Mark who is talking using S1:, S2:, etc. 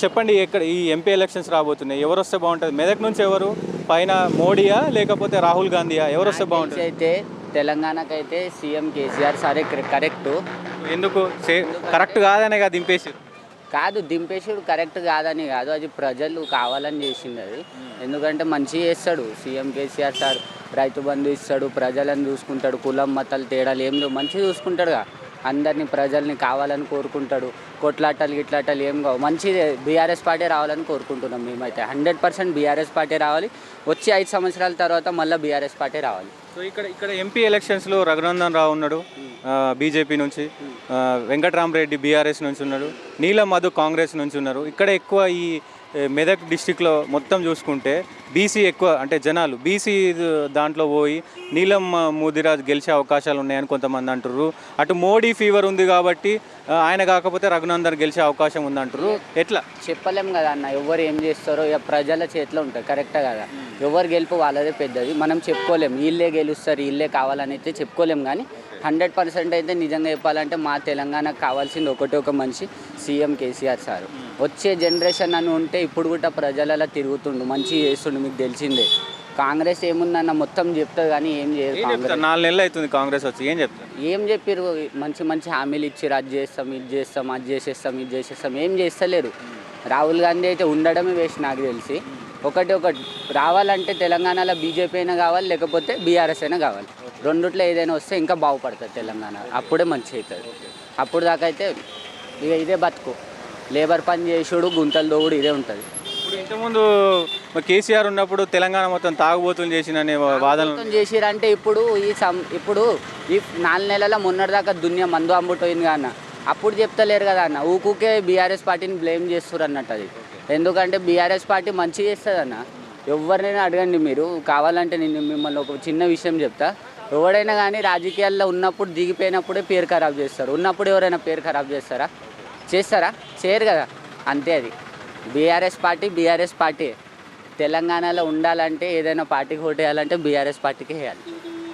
S1: చెప్పండి ఎక్కడ ఈ ఎంపీ ఎలక్షన్స్ రాబోతున్నాయి? ఎవరు వస్తే బాగుంటుంది? మెదక్ నుంచి ఎవరు? పైన మోడీయా లేకపోతే రాహుల్ గాంధీయా? ఎవరు వస్తే బాగుంటుంది?
S2: అయితే తెలంగాణకైతే సీఎం కేసీఆర్ సరే కరెక్ట్.
S1: ఎందుకు? కరెక్ట్ కాదనే కదా దింపేసి
S2: కాదు దింపేసుడు కరెక్ట్ కాదని కాదు. అది ప్రజలు కావాలని చేసింది అది. ఎందుకంటే మంచి చేస్తాడు సీఎం కేసీఆర్ సార్. రైతు బంధు ఇస్తాడు ప్రజలను చూసుకుంటాడు కులం మతాలు తేడాలు ఏం లేవు. మంచిగా చూసుకుంటాడుగా. అందరినీ ప్రజల్ని కావాలని కోరుకుంటాడు. కొట్లాటలు గిట్లాటలు ఏం కావు. మంచి బీఆర్ఎస్ పార్టీ రావాలని కోరుకుంటున్నాం మేమైతే. హండ్రెడ్ పర్సెంట్ బీఆర్ఎస్ పార్టీ రావాలి. వచ్చి ఐదు సంవత్సరాల తర్వాత మళ్ళీ బీఆర్ఎస్ పార్టీ రావాలి.
S1: సో ఇక్కడ ఇక్కడ ఎంపీ ఎలక్షన్స్లో రఘునందన్ రావు ఉన్నాడు బీజేపీ నుంచి వెంకట్రామరెడ్డి బీఆర్ఎస్ నుంచి ఉన్నాడు నీలం మధు కాంగ్రెస్ నుంచి ఉన్నారు. ఇక్కడ ఎక్కువ ఈ మెదక్ డిస్టిక్లో మొత్తం చూసుకుంటే బీసీ ఎక్కువ అంటే జనాలు బీసీ దాంట్లో పోయి నీలం మోదీరాజ్ గెలిచే అవకాశాలు ఉన్నాయని కొంతమంది అంటుర్రు. అటు మోడీ ఫీవర్ ఉంది కాబట్టి ఆయన కాకపోతే రఘునందన్ గెలిచే అవకాశం ఉందంటారు ఎట్లా?
S2: చెప్పలేం కదా అన్న ఎవరు ఏం చేస్తారో ఇక ప్రజల చేతిలో ఉంటుంది కరెక్టే కదా. ఎవరు గెలుపు వాళ్ళదే పెద్దది. మనం చెప్పుకోలేం వీళ్ళే గెలుస్తారు వీళ్ళే కావాలని అయితే చెప్పుకోలేం కానీ హండ్రెడ్ పర్సెంట్ అయితే నిజంగా చెప్పాలంటే మా తెలంగాణకు కావాల్సింది ఒకటి ఒక మనిషి సీఎం కేసీఆర్ సార్. వచ్చే జనరేషన్ అని ఉంటే ఇప్పుడు కూడా ప్రజలలో తిరుగుతుండు మంచి చేస్తుండు మీకు తెలిసిందే. కాంగ్రెస్ ఏముందన్న మొత్తం చెప్తుంది కానీ ఏం చేయదు కాంగ్రెస్.
S1: నాలుగు నెలలు అవుతుంది కాంగ్రెస్ వచ్చి ఏం చెప్తారు?
S2: ఏం చెప్పారు మంచి మంచి హామీలు ఇచ్చారు అది చేస్తాం ఇది చేస్తాం అది చేసేస్తాం ఇది చేసేస్తాం ఏం చేస్తలేరు. రాహుల్ గాంధీ అయితే ఉండడమే వేస్ట్ నాకు తెలిసి. ఒకటి ఒకటి రావాలంటే తెలంగాణలో బీజేపీ అయినా కావాలి లేకపోతే బీఆర్ఎస్ అయినా కావాలి. రెండిట్లో ఏదైనా వస్తే ఇంకా బాగుపడుతుంది తెలంగాణ. అప్పుడే మంచి అవుతుంది. అప్పుడు దాకా అయితే ఇక ఇదే బతుకు. లేబర్ పని చేసుడు గుంతలు దోవుడు ఇదే ఉంటుంది.
S1: ఇప్పుడు ఇంతకుముందు కేసీఆర్ ఉన్నప్పుడు తెలంగాణ మొత్తం తాగుబోతులు చేసిన వాదనలు
S2: మొత్తం చేసిరంటే ఇప్పుడు ఈ సం ఇప్పుడు ఈ నాలుగు నెలల మొన్నటిదాకా దునియా మందు అమ్ముపోయింది అన్న. అప్పుడు చెప్తలేరు కదా అన్న. ఊకుకే బీఆర్ఎస్ పార్టీని బ్లేమ్ చేస్తారు అన్నట్టు అది. ఎందుకంటే బీఆర్ఎస్ పార్టీ మంచి చేస్తుంది అన్న. ఎవరినైనా అడగండి మీరు. కావాలంటే నేను మిమ్మల్ని ఒక చిన్న విషయం చెప్తా. ఎవడైనా కానీ రాజకీయాల్లో ఉన్నప్పుడు దిగిపోయినప్పుడే పేరు ఖరాబ్ చేస్తారు. ఉన్నప్పుడు ఎవరైనా పేరు ఖరాబ్ చేస్తారా? చేస్తారా? చేయరు కదా. అంతే అది. BRS party BRS party. తెలంగాణలో ఉండాలంటే ఏదైనా పార్టీకి ఓటు వేయాలంటే బీఆర్ఎస్ పార్టీకి వేయాలి.